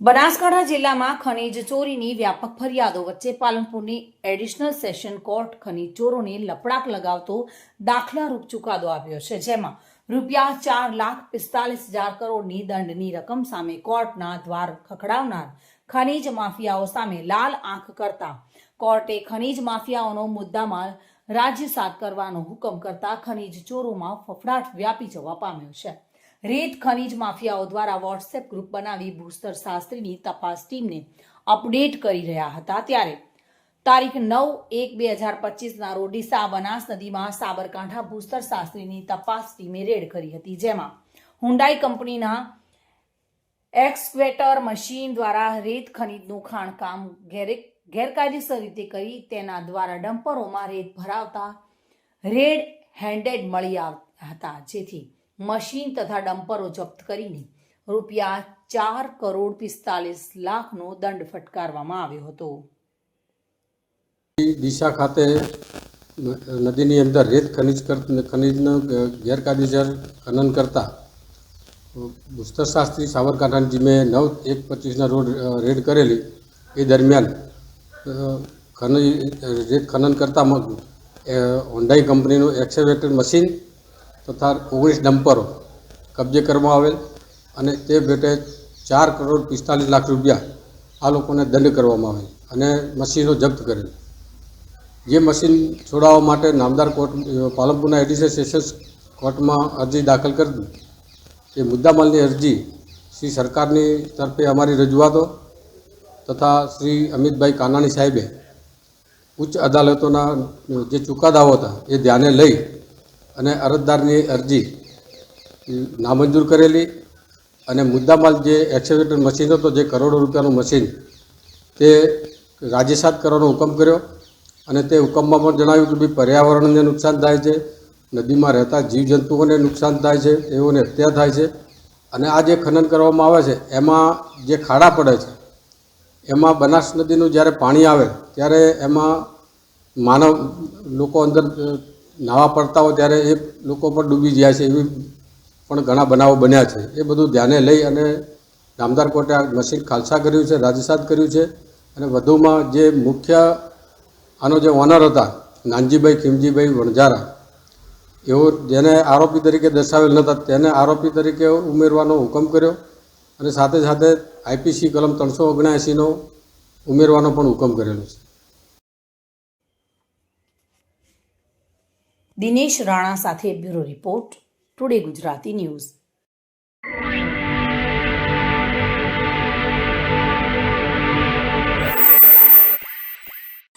બનાસકાંઠા જિલ્લામાં ખનીજ ચોરીની વ્યાપક ફરિયાદો વચ્ચે પાલનપુરની એડિશનલ સેશન કોર્ટ ખનીજ ચોરોને લપડાક લગાવતો દાખલારૂપ ચુકાદો આપ્યો છે, જેમાં રૂપિયા ચાર લાખ પિસ્તાલીસ હજાર કરોડની દંડની રકમ સામે કોર્ટના દ્વાર ખખડાવનાર ખનીજ માફિયાઓ સામે લાલ આંખ કરતા. કોર્ટે ખનીજ માફિયાઓનો મુદ્દામાલ રાજ્યસાત કરવાનો હુકમ કરતા ખનીજ ચોરોમાં ફફડાટ વ્યાપી જવા પામ્યો છે. રેત ખનીજ માફિયાઓ દ્વારા વોટ્સએપ ગ્રુપ બનાવી ભૂસ્તર શાસ્ત્રીની તપાસ ટીમને અપડેટ કરી રહ્યા હતા ત્યારે તારીખ નવ એક બે હજાર પચીસના રોડીસા બનાસ નદીમાં સાબરકાંઠા ભૂસ્તર શાસ્ત્રીની તપાસ ટીમે રેડ કરી હતી. જેમાં હુન્ડાઈ કંપનીના એક્સક્વેટર મશીન દ્વારા રેત ખનીજનું ખાણકામ ગેરે ગેરકાયદેસર રીતે કરી તેના દ્વારા ડમ્પરોમાં રેત ભરાવતા રેડ હેન્ડેડ મળી આવતા હતા. જેથી મશીન તથા ડમ્પરો જપ્ત કરીને રૂપિયા ચાર કરોડ પિસ્તાલીસ લાખનો દંડ ફટકારવામાં આવ્યો હતો. દિશા ખાતે નદીની અંદર રેત ખનિજ ખનિજનું ગેરકાયદેસર ખનન કરતા ભૂસ્તરશાસ્ત્રી સાબરકાંઠાની ટીમે નવ એક પચીસના રોડ રેડ કરેલી. એ દરમિયાન ખનિજ, રેત ખનન કરતા હોન્ડાઈ કંપનીનું એક્સેવેટર મશીન તથા ઓગણીસ ડમ્પરો કબજે કરવામાં આવેલ અને તે ભેટે ચાર કરોડ પિસ્તાલીસ લાખ રૂપિયા આ લોકોને દંડ કરવામાં આવેલ અને મશીનો જપ્ત કરેલ. જે મશીન છોડાવવા માટે નામદાર કોર્ટ, પાલનપુરના એડિશનલ સેશન્સ કોર્ટમાં અરજી દાખલ કરી. એ મુદ્દામાલની અરજી શ્રી સરકારની તરફે અમારી રજૂઆતો તથા શ્રી અમિતભાઈ કાનાણી સાહેબે ઉચ્ચ અદાલતોના જે ચુકાદાઓ હતા એ ધ્યાને લઈ અને અરજદારની અરજી નામંજૂર કરેલી અને મુદ્દામાલ જે એક્સેવેટર મશીન હતો, જે કરોડો રૂપિયાનું મશીન તે રાજ્યસાત કરવાનો હુકમ કર્યો અને તે હુકમમાં પણ જણાવ્યું કે ભાઈ પર્યાવરણને નુકસાન થાય છે, નદીમાં રહેતા જીવજંતુઓને નુકસાન થાય છે, તેઓને હત્યા થાય છે અને આ જે ખનન કરવામાં આવે છે, એમાં જે ખાડા પડે છે, એમાં બનાસ નદીનું જ્યારે પાણી આવે, ત્યારે એમાં માનવ લોકો અંદર નાવા પડતા હોય ત્યારે એ લોકો પણ ડૂબી જાય છે, એવી પણ ઘણા બનાવો બન્યા છે. એ બધું ધ્યાને લઈ અને નામદાર કોર્ટે આ મશીન ખાલસા કર્યું છે રાજસાદ કર્યું છે અને વધુમાં જે મુખ્ય આનો જે ઓનર હતા, નાનજીભાઈ ખીમજીભાઈ વણઝારા એવો જેને આરોપી તરીકે દર્શાવેલ નહોતા, તેને આરોપી તરીકે ઉમેરવાનો હુકમ કર્યો અને સાથે સાથે આઈપીસી કલમ ત્રણસો ઓગણએંસીનો ઉમેરવાનો પણ હુકમ કરેલો છે. દિનેશ રાણા સાથે bureau report today Gujarati news.